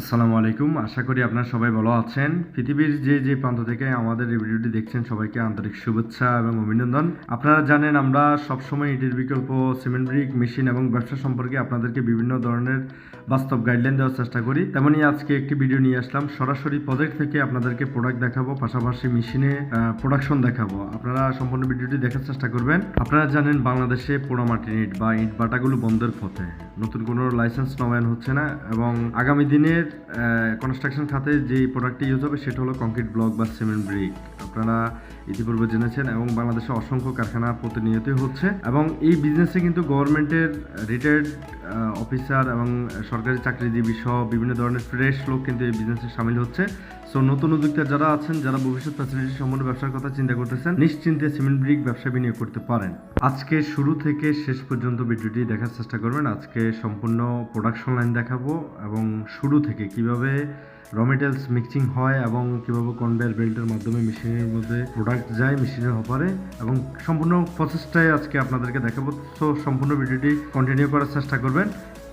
আসসালামু আলাইকুম। আশা করি আপনারা সবাই ভালো আছেন। পৃথিবীর যে যে প্রান্ত থেকে আমাদের এই ভিডিওটি দেখছেন, সবাইকে আন্তরিক শুভেচ্ছা এবং অভিনন্দন। আপনারা জানেন আমরা সবসময় ইটের বিকল্প, সিমেন্ট ব্রিক, মেশিন এবং ব্যবসা সম্পর্কে আপনাদেরকে বিভিন্ন ধরনের বাস্তব গাইডলাইন দেওয়ার চেষ্টা করি। তেমনই আজকে একটি ভিডিও নিয়ে আসলাম। সরাসরি প্রজেক্ট থেকে আপনাদেরকে প্রোডাক্ট দেখাবো, পাশাপাশি মেশিনে প্রোডাকশন দেখাবো। আপনারা সম্পূর্ণ ভিডিওটি দেখার চেষ্টা করবেন। আপনারা জানেন বাংলাদেশে পোড়ামাটির ইট বা ইট বাটাগুলো বন্ধের পথে। নতুন কোনো লাইসেন্স নবায়ন হচ্ছে না এবং আগামী দিনের কনস্ট্রাকশন খাতে যে প্রোডাক্টটি ইউজ হবে সেটা হলো কংক্রিট ব্লক বা সিমেন্ট ব্রিক আপনারা ইতিপূর্বে জেনেছেন এবং বাংলাদেশে অসংখ্য কারখানা প্রতিনিয়তই হচ্ছে এবং এই বিজনেসে কিন্তু গভর্নমেন্টের রিটায়ার্ড অফিসার এবং সরকারি চাকরিজীবী সহ বিভিন্ন ধরনের ফ্রেশ লোক কিন্তু এই বিজনেসে সামিল হচ্ছে। সো নতুন উদ্যোক্তা যারা আছেন, যারা ভবিষ্যৎ ফ্যাসিলিটি সম্পন্ন ব্যবসার কথা চিন্তা করতেছেন, নিশ্চিন্তে সিমেন্ট ব্রিক ব্যবসা বিনিয়োগ করতে পারেন। আজকে শুরু থেকে শেষ পর্যন্ত ভিডিওটি দেখার চেষ্টা করবেন। আজকে সম্পূর্ণ প্রোডাকশন লাইন দেখাবো এবং শুরু থেকে কীভাবে র মেটেরিয়ালস মিক্সিং হয় এবং কীভাবে কনভেয়ার বেল্টের মাধ্যমে মেশিনের মধ্যে প্রোডাক্ট যায় মেশিনের হপারে এবং সম্পূর্ণ প্রসেসটাই আজকে আপনাদেরকে দেখাবো। সো সম্পূর্ণ ভিডিওটি কন্টিনিউ করার চেষ্টা করবেন।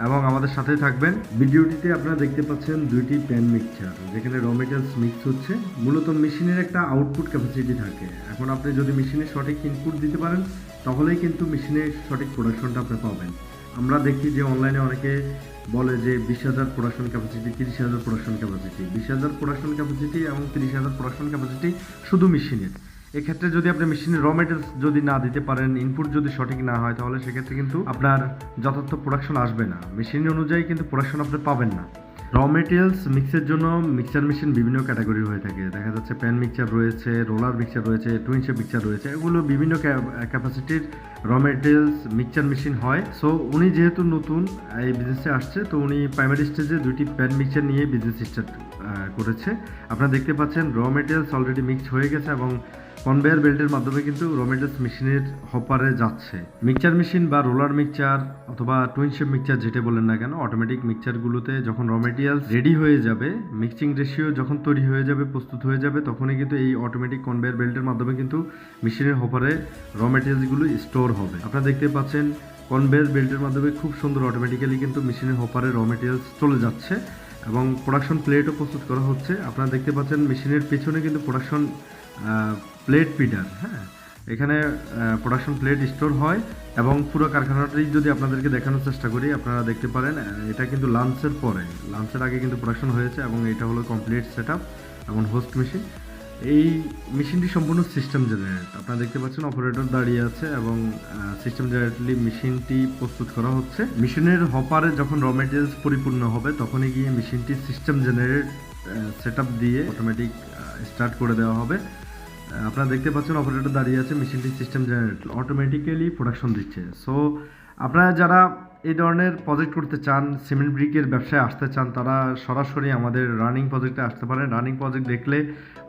এবং আমাদের সাথে থাকবেন। ভিডিওটিতে আপনারা দেখতে পাচ্ছেন দুইটি প্যান মিক্সচার যেখানে র মেটেরিয়ালস মিক্স হচ্ছে। মূলত মেশিনের একটা আউটপুট ক্যাপাসিটি থাকে। এখন আপনি যদি মেশিনে সঠিক ইনপুট দিতে পারেন, তাহলেই কিন্তু মেশিনের সঠিক প্রোডাকশনটা আপনি পাবেন। আমরা দেখি যে অনলাইনে অনেকে বলে যে বিশ হাজার প্রোডাকশন ক্যাপাসিটি তিরিশ হাজার প্রোডাকশন ক্যাপাসিটি বিশ হাজার প্রোডাকশন ক্যাপাসিটি এবং তিরিশ হাজার প্রোডাকশন ক্যাপাসিটি শুধু মেশিনের। এক্ষেত্রে যদি আপনি মেশিনে র মেটেরিয়ালস যদি না দিতে পারেন ইনপুট যদি সঠিক না হয়, তাহলে সেক্ষেত্রে কিন্তু আপনার যথার্থ প্রোডাকশন আসবে না। মেশিন অনুযায়ী কিন্তু প্রোডাকশন আপনি পাবেন না। র মেটেরিয়ালস মিক্সের জন্য মিক্সচার মেশিন বিভিন্ন ক্যাটাগরি হয়ে থাকে। দেখা যাচ্ছে প্যান মিক্সার রয়েছে রোলার মিক্সচার রয়েছে টুইন শেপ মিক্সচার রয়েছে, এগুলো বিভিন্ন ক্যাপাসিটির র মেটেরিয়ালস মিক্সচার মেশিন হয়। সো উনি যেহেতু নতুন এই বিজনেসে আসছে, তো উনি প্রাইমারি স্টেজে দুইটি প্যান মিক্সার নিয়ে বিজনেস স্টার্ট করেছে। আপনারা দেখতে পাচ্ছেন র মেটেরিয়ালস অলরেডি মিক্স হয়ে গেছে এবং কনভেয়ার বেল্টের মাধ্যমে কিন্তু র মেশিনের হপারে যাচ্ছে। মিক্সচার মেশিন বা রোলার মিক্সচার অথবা টুইন শেপ মিক্সচার যেটা বলেন না কেন অটোমেটিক মিক্সচারগুলোতে যখন র রেডি হয়ে যাবে মিক্সিং রেশিও যখন তৈরি হয়ে যাবে, প্রস্তুত হয়ে যাবে, তখনই কিন্তু এই অটোমেটিক কনভেয়ার বেল্টের মাধ্যমে কিন্তু মেশিনের হপারে র মেটেরিয়ালসগুলো স্টোর হবে। আপনারা দেখতে পাচ্ছেন কনভেয়ার বেল্টের মাধ্যমে খুব সুন্দর অটোমেটিক্যালি কিন্তু মেশিনের হপারে র মেটেরিয়ালস চলে যাচ্ছে এবং প্রোডাকশন প্লেটও প্রস্তুত করা হচ্ছে। আপনারা দেখতে পাচ্ছেন মেশিনের পেছনে কিন্তু প্রোডাকশন প্লেট পিডার হ্যাঁ? এখানে প্রোডাকশন প্লেট স্টোর হয় এবং পুরো কারখানাটি যদি আপনাদেরকে দেখানোর চেষ্টা করি, আপনারা দেখতে পারেন এটা কিন্তু লাঞ্চের পরে। লাঞ্চের আগে কিন্তু প্রোডাকশন হয়েছে এবং এটা হলো কমপ্লিট সেট আপ এবং হোস্ট মেশিন এই মেশিনটি সম্পূর্ণ সিস্টেম জেনারেট আপনারা দেখতে পাচ্ছেন অপারেটর দাঁড়িয়ে আছে এবং সিস্টেম জেনারেটলি মেশিনটি প্রস্তুত করা হচ্ছে। মেশিনের হপারে যখন র মেটেরিয়ালস পরিপূর্ণ হবে, তখনই গিয়ে মেশিনটি সিস্টেম জেনারেট সেট দিয়ে অটোমেটিক স্টার্ট করে দেওয়া হবে। আপনারা দেখতে পাচ্ছেন অপারেটর দাঁড়িয়ে আছে মেশিনটি সিস্টেম জেনারেট অটোমেটিক্যালি প্রোডাকশন দিচ্ছে। সো আপনারা যারা এই ধরনের প্রজেক্ট করতে চান সিমেন্ট ব্রিকের ব্যবসায় আসতে চান, তারা সরাসরি আমাদের রানিং প্রজেক্টে আসতে পারেন। রানিং প্রজেক্ট দেখলে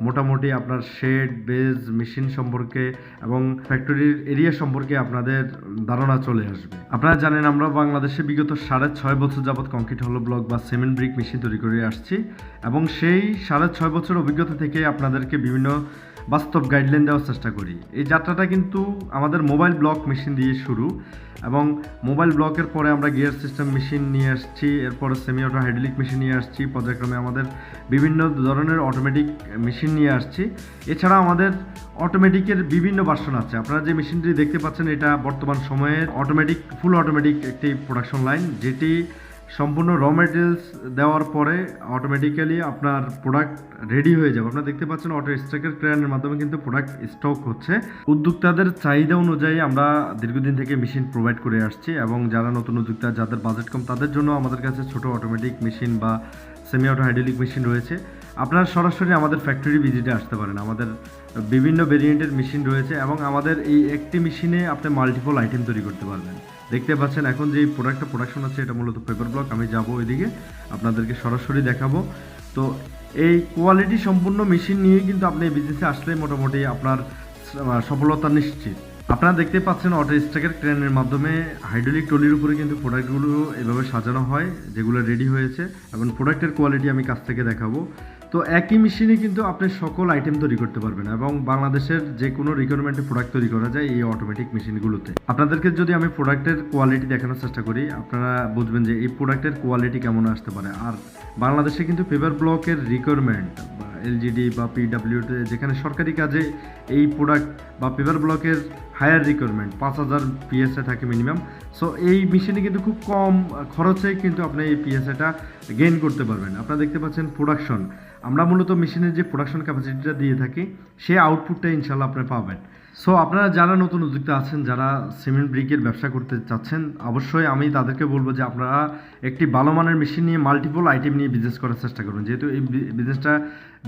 মোটামুটি আপনার শেড বেজ মেশিন সম্পর্কে এবং ফ্যাক্টরির এরিয়া সম্পর্কে আপনাদের ধারণা চলে আসবে। আপনারা জানেন, আমরা বাংলাদেশে বিগত সাড়ে ছয় বছর যাবৎ কংক্রিট হলো ব্লক বা সিমেন্ট ব্রিক মেশিন তৈরি করে আসছি এবং সেই সাড়ে ছয় বছর অভিজ্ঞতা থেকে আপনাদেরকে বিভিন্ন বাস্তব গাইডলাইন দেওয়ার চেষ্টা করি। এই যাত্রাটা কিন্তু আমাদের মোবাইল ব্লক মেশিন দিয়ে শুরু এবং মোবাইল ব্লকের পরে আমরা গিয়ার সিস্টেম মেশিন নিয়ে আসছি, এরপরে সেমি অটো হাইড্রোলিক মেশিন নিয়ে আসছি, পর্যায়ক্রমে আমাদের বিভিন্ন ধরনের অটোমেটিক মেশিন নিয়ে আসছি। এছাড়া আমাদের অটোমেটিকের বিভিন্ন বাসন আছে। আপনারা যে মেশিনটি দেখতে পাচ্ছেন, এটা বর্তমান সময়ের অটোমেটিক ফুল অটোমেটিক একটি প্রোডাকশন লাইন যেটি সম্পূর্ণ র মেটেরিয়ালস দেওয়ার পরে অটোমেটিক্যালি আপনার প্রোডাক্ট রেডি হয়ে যাবে। আপনারা দেখতে পাচ্ছেন অটো স্ট্রাকের ক্রেনের মাধ্যমে কিন্তু প্রোডাক্ট স্টক হচ্ছে। উদ্যোক্তাদের চাহিদা অনুযায়ী আমরা দীর্ঘদিন থেকে মেশিন প্রোভাইড করে আসছি এবং যারা নতুন উদ্যোক্তা, যাদের বাজেট কম, তাদের জন্য আমাদের কাছে ছোট অটোমেটিক মেশিন বা সেমি অটো হাইড্রোলিক মেশিন রয়েছে। আপনারা সরাসরি আমাদের ফ্যাক্টরি ভিজিটে আসতে পারেন। আমাদের বিভিন্ন ভেরিয়েন্টের মেশিন রয়েছে এবং আমাদের এই একটি মেশিনে আপনি মাল্টিপল আইটেম তৈরি করতে পারবেন। দেখতে পাচ্ছেন এখন যে প্রোডাক্টটা প্রোডাকশন আছে এটা মূলত পেপার ব্লক আমি যাব ওইদিকে, আপনাদেরকে সরাসরি দেখাবো। তো এই কোয়ালিটি সম্পূর্ণ মেশিন নিয়ে কিন্তু আপনি এই বিজনেসে আসলে মোটামুটি আপনার সফলতা নিশ্চিত। আপনারা দেখতে পাচ্ছেন অটো স্ট্যাকের ক্রেনের মাধ্যমে হাইড্রোলিক টলির উপরে কিন্তু প্রোডাক্টগুলো এভাবে সাজানো হয়, যেগুলো রেডি হয়েছে। এবং প্রোডাক্টের কোয়ালিটি আমি কাছ থেকে দেখাবো। তো একই মেশিনে কিন্তু আপনি সকল আইটেম তৈরি করতে পারবেন এবং বাংলাদেশের যে কোনো রিকোয়ারমেন্টে প্রোডাক্ট তৈরি করা যায় এই অটোমেটিক মেশিনগুলোতে আপনাদেরকে যদি আমি প্রোডাক্টের কোয়ালিটি দেখানোর চেষ্টা করি, আপনারা বুঝবেন যে এই প্রোডাক্টের কোয়ালিটি কেমন আসতে পারে। আর বাংলাদেশে কিন্তু পেপার ব্লকের রিকোয়ারমেন্ট এলজিডি বা পিডাব্লিউতে যেখানে সরকারি কাজে এই প্রোডাক্ট বা পেপার ব্লকের হায়ার রিকোয়ারমেন্ট পাঁচ হাজার পিএসএ থাকে মিনিমাম সো এই মেশিনে কিন্তু খুব কম খরচে কিন্তু আপনি এই পিএসএটা গেইন করতে পারবেন। আপনারা দেখতে পাচ্ছেন প্রোডাকশন আমরা মূলত মেশিনের যে প্রোডাকশন ক্যাপাসিটিটা দিয়ে থাকি সেই আউটপুটটা ইনশাল্লাহ আপনি পাবেন। সো আপনারা যারা নতুন উদ্যোক্তা আছেন, যারা সিমেন্ট ব্রিকের ব্যবসা করতে চাচ্ছেন, অবশ্যই আমি তাদেরকে বলব যে আপনারা একটি ভালো মানের মেশিন নিয়ে মাল্টিপল আইটেম নিয়ে বিজনেস করার চেষ্টা করবেন যেহেতু এই বিজনেসটা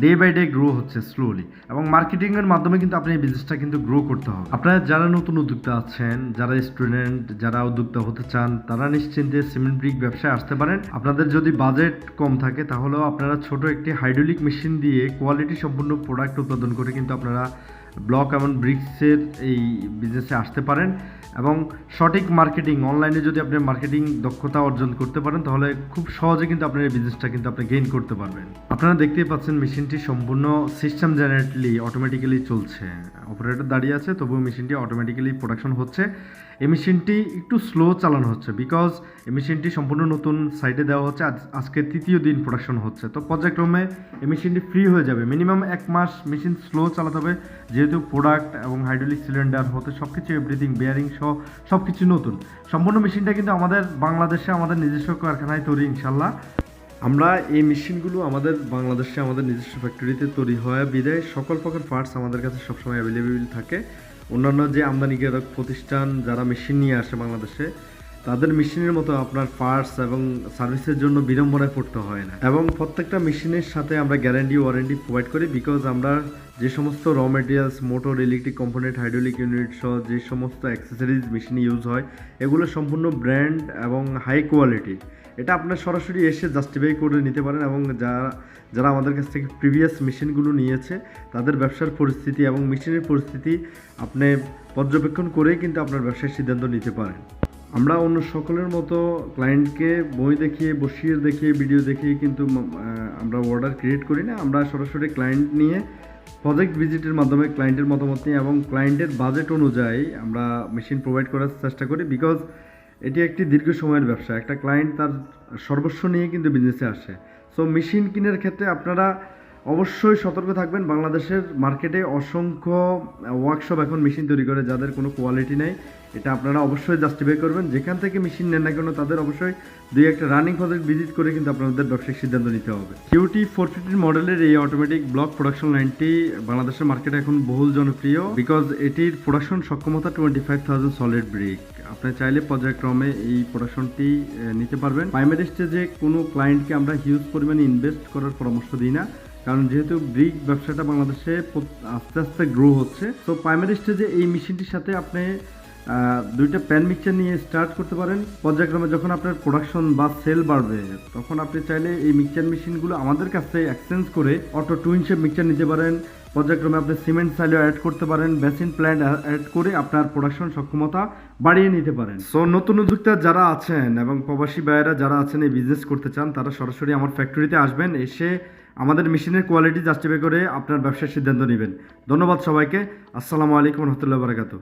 ডে বাই ডে গ্রো হচ্ছে স্লোলি এবং মার্কেটিংয়ের মাধ্যমে কিন্তু আপনি এই বিজনেসটা কিন্তু গ্রো করতে হবে। আপনারা যারা নতুন উদ্যোক্তা আছেন, যারা স্টুডেন্ট যারা উদ্যোক্তা হতে চান, তারা নিশ্চিন্তে সিমেন্ট ব্রিক ব্যবসায় আসতে পারেন। আপনাদের যদি বাজেট কম থাকে, তাহলেও আপনারা ছোট একটি হাইড্রোলিক মেশিন দিয়ে কোয়ালিটি সম্পূর্ণ প্রোডাক্ট উৎপাদন করে কিন্তু আপনারা ব্লক এবং ব্রিক্সের এই বিজনেসে আসতে পারেন এবং সঠিক মার্কেটিং অনলাইনে যদি আপনি মার্কেটিং দক্ষতা অর্জন করতে পারেন, তাহলে খুব সহজে কিন্তু আপনার এই বিজনেসটা কিন্তু আপনি গেইন করতে পারবেন। আপনারা দেখতেই পাচ্ছেন মেশিনটি সম্পূর্ণ সিস্টেম জেনারেটলি অটোমেটিক্যালি চলছে। অপারেটর দাঁড়িয়ে আছে, তবুও মেশিনটি অটোমেটিক্যালি প্রোডাকশন হচ্ছে। এই মেশিনটি একটু স্লো চালানো হচ্ছে বিকজ এই মেশিনটি সম্পূর্ণ নতুন সাইডে দেওয়া হচ্ছে। আজ, আজকে তৃতীয় দিন প্রোডাকশন হচ্ছে। তো পর্যায়ক্রমে এই মেশিনটি ফ্রি হয়ে যাবে। মিনিমাম এক মাস মেশিন স্লো চালাতে হবে। যেহেতু প্রোডাক্ট এবং হাইড্রোলিক সিলিন্ডার হতে সব কিছু এভরিথিং বেয়ারিং সহ সব কিছু নতুন। সম্পূর্ণ মেশিনটা কিন্তু আমাদের বাংলাদেশে আমাদের নিজস্ব কারখানায় তৈরি ইনশাল্লাহ আমরা এই মেশিনগুলো আমাদের বাংলাদেশে আমাদের নিজস্ব ফ্যাক্টরিতে তৈরি হয়। বিদায়, সকল প্রকার পার্টস আমাদের কাছে সবসময় অ্যাভেলেবেল থাকে। অন্যান্য যে আমদানিকারক প্রতিষ্ঠান যারা মেশিন নিয়ে আসে বাংলাদেশে, তাদের মেশিনের মতো আপনার পার্টস এবং সার্ভিসের জন্য বিড়ম্বনায় পড়তে হয় না। এবং প্রত্যেকটা মেশিনের সাথে আমরা গ্যারান্টি ওয়ারেন্টি প্রোভাইড করি বিকজ আমরা যে সমস্ত raw materials motor electric component hydraulic unit সহ যে সমস্ত অ্যাক্সেসরিজ মেশিনে ইউজ হয়, এগুলো সম্পূর্ণ ব্র্যান্ড এবং হাই কোয়ালিটি এটা আপনার সরাসরি এসে জাস্টিফাই করে নিতে পারেন এবং যারা যারা আমাদের কাছ থেকে প্রিভিয়াস মেশিনগুলো নিয়েছে, তাদের ব্যবসার পরিস্থিতি এবং মেশিনের পরিস্থিতি আপনি পর্যবেক্ষণ করেই কিন্তু আপনার ব্যবসার সিদ্ধান্ত নিতে পারেন। আমরা অন্য সকলের মতো ক্লায়েন্টকে বই দেখিয়ে বসিয়ে দেখিয়ে ভিডিও দেখিয়ে কিন্তু আমরা অর্ডার ক্রিয়েট করি না। আমরা সরাসরি ক্লায়েন্ট নিয়ে প্রজেক্ট ভিজিটের মাধ্যমে ক্লায়েন্টের মতামত নিয়ে এবং ক্লায়েন্টের বাজেট অনুযায়ী আমরা মেশিন প্রোভাইড করার চেষ্টা করি বিকজ এটি একটি দীর্ঘ সময়ের ব্যবসা। একটা ক্লায়েন্ট তার সর্বস্ব নিয়ে কিন্তু বিজনেসে আসে। সো মেশিন কিনের ক্ষেত্রে আপনারা অবশ্যই সতর্ক থাকবেন। বাংলাদেশের মার্কেটে অসংখ্য ওয়ার্কশপ এখন মেশিন তৈরি করে, যাদের কোনো কোয়ালিটি নেই। এটা আপনারা অবশ্যই জাস্টিফাই করবেন। যেখান থেকে মেশিন নেন না কেন, তাদের অবশ্যই দুই একটা রানিং প্রজেক্ট ভিজিট করে কিন্তু আপনাদের ব্যবসায়িক সিদ্ধান্ত নিতে হবে। কিউটি ফোর ফিফটিন মডেলের এই অটোমেটিক ব্লক প্রোডাকশন লাইনটি বাংলাদেশের মার্কেটে এখন বহুল জনপ্রিয়। বিকজ এটির প্রোডাকশন সক্ষমতা twenty five thousand solid brick আপনি চাইলে পর্যায়ক্রমে এই প্রোডাকশনটি নিতে পারবেন। প্রাইমারি স্টেজে কোনো ক্লায়েন্টকে আমরা হিউজ পরিমাণে ইনভেস্ট করার পরামর্শ দিই না, কারণ যেহেতু ব্রিক ব্যবসাটা বাংলাদেশে আস্তে আস্তে গ্রো হচ্ছে। তো প্রাইমারি স্টেজে এই মেশিনটির সাথে আপনি দুইটা প্যান মিক্সচার নিয়ে স্টার্ট করতে পারেন। পর্যায়ক্রমে যখন আপনার প্রোডাকশন বা সেল বাড়বে, তখন আপনি চাইলে এই মিক্সচার মেশিনগুলো আমাদের কাছে এক্সচেঞ্জ করে অটো টুইন শেপ মিক্সচার নিতে পারেন। পর্যায়ক্রমে আপনি সিমেন্ট সাইলেও অ্যাড করতে পারেন বেসিন প্ল্যান্ট অ্যাড করে আপনার প্রোডাকশন সক্ষমতা বাড়িয়ে নিতে পারেন। সো নতুন উদ্যোক্তা যারা আছেন এবং প্রবাসী ভাইয়েরা যারা আছেন এই বিজনেস করতে চান, তারা সরাসরি আমার ফ্যাক্টরিতে আসবেন, এসে আমাদের মেশিনের কোয়ালিটি জাস্টিফাই করে আপনার ব্যবসার সিদ্ধান্ত নেবেন। ধন্যবাদ সবাইকে। আসসালামু আলাইকুম রহমতুল্লাহ বারাকাতু